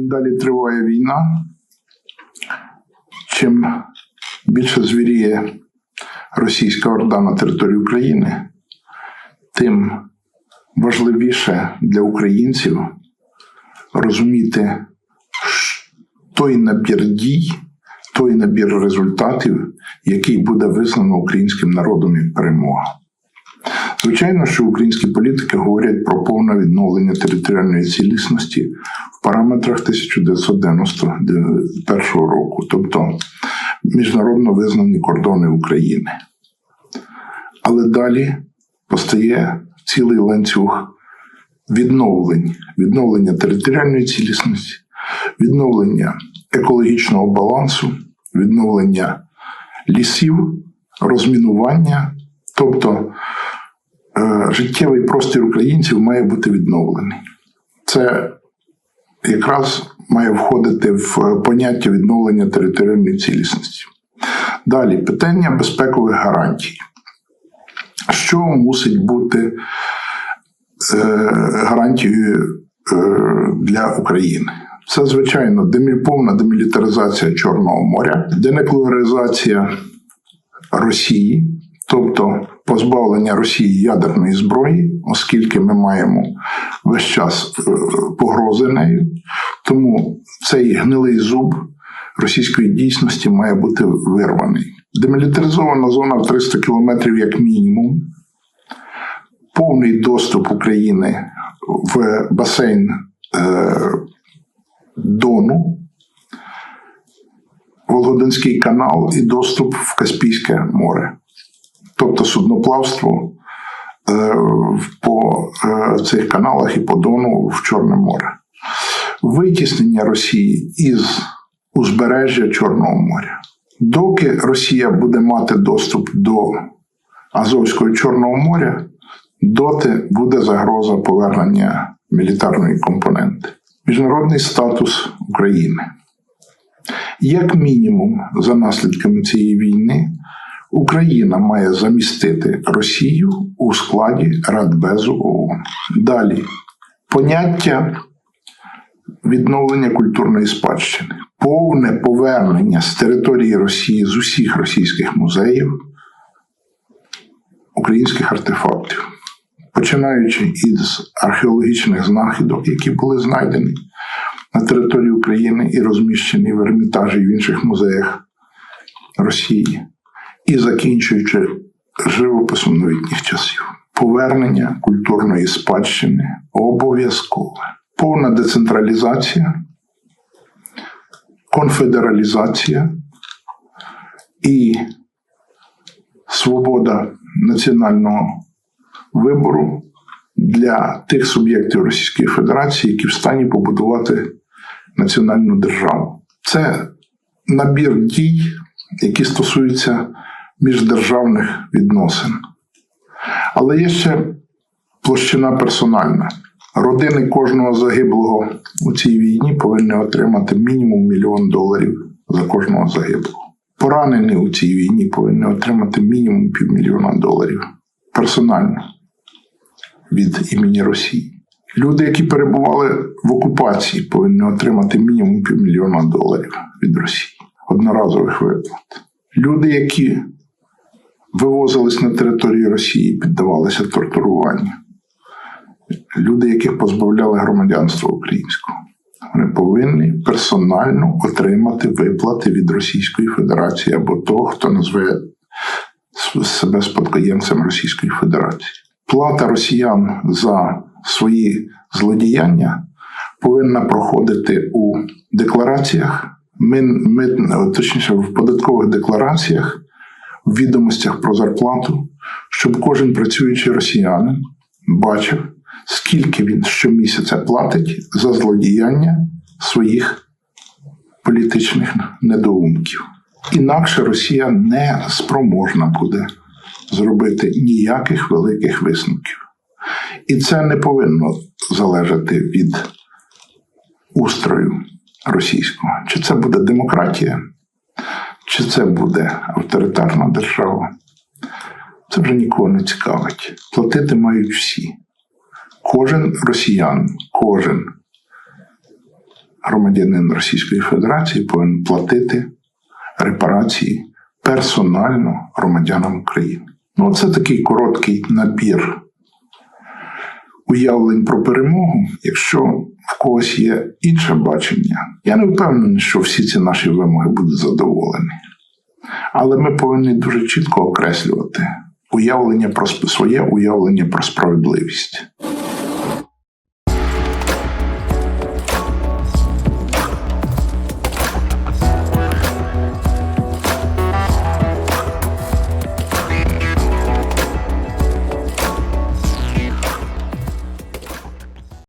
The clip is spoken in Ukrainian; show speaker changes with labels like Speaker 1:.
Speaker 1: чим далі триває війна, чим більше звіріє російська орда на території України, тим важливіше для українців розуміти той набір дій, той набір результатів, який буде визнано українським народом як перемога. Звичайно, що українські політики говорять про повне відновлення територіальної цілісності в параметрах 1991 року, тобто міжнародно визнані кордони України. Але далі постає цілий ланцюг відновлень, відновлення територіальної цілісності, відновлення екологічного балансу, відновлення лісів, розмінування, тобто життєвий простір українців має бути відновлений. Це якраз має входити в поняття відновлення територіальної цілісності. Далі питання безпекових гарантій. Що мусить бути е, гарантією е, для України? Це, звичайно, повна демілітаризація Чорного моря, денуклеаризація Росії, тобто позбавлення Росії ядерної зброї, оскільки ми маємо весь час е, погрози нею. Тому цей гнилий зуб російської дійсності має бути вирваний. Демілітаризована зона в 300 кілометрів як мінімум, повний доступ України в басейн е, Дону, Волгодонський канал і доступ в Каспійське море. Тобто судноплавство е, по е, цих каналах і по Дону в Чорне море. Витіснення Росії із узбережжя Чорного моря. Доки Росія буде мати доступ до Азовського Чорного моря, доти буде загроза повернення мілітарної компоненти. Міжнародний статус України. Як мінімум, за наслідками цієї війни, Україна має замістити Росію у складі Радбезу ООН. Далі. Поняття відновлення культурної спадщини, повне повернення з території Росії з усіх російських музеїв українських артефактів, починаючи із археологічних знахідок, які були знайдені на території України і розміщені в Ермітажі і в інших музеях Росії, і закінчуючи живописом новітніх часів. Повернення культурної спадщини обов'язкове. Повна децентралізація, конфедералізація і свобода національного вибору для тих суб'єктів Російської Федерації, які в стані побудувати національну державу. Це набір дій, які стосуються міждержавних відносин. Але є ще площина персональна. Родини кожного загиблого у цій війні повинні отримати мінімум мільйон доларів за кожного загиблого. Поранені у цій війні повинні отримати мінімум півмільйона доларів персонально від імені Росії. Люди, які перебували в окупації, повинні отримати мінімум півмільйона доларів від Росії одноразових виплат. Люди, які вивозились на територію Росії, піддавалися тортуруванню. Люди, яких позбавляли громадянства українського, вони повинні персонально отримати виплати від Російської Федерації або того, хто назве себе спадкоємцем Російської Федерації. Плата росіян за свої злодіяння повинна проходити у деклараціях, ми, ми, точніше, в податкових деклараціях, в відомостях про зарплату, щоб кожен працюючий росіянин бачив, скільки він щомісяця платить за злодіяння своїх політичних недоумків. Інакше Росія не спроможна буде зробити ніяких великих висновків. І це не повинно залежати від устрою російського. Чи це буде демократія, чи це буде авторитарна держава. Це вже нікого не цікавить. Платити мають всі. Кожен росіян, кожен громадянин Російської Федерації повинен платити репарації персонально громадянам України. Ну, це такий короткий набір уявлень про перемогу. Якщо в когось є інше бачення, я не впевнений, що всі ці наші вимоги будуть задоволені. Але ми повинні дуже чітко окреслювати уявлення про своє уявлення про справедливість.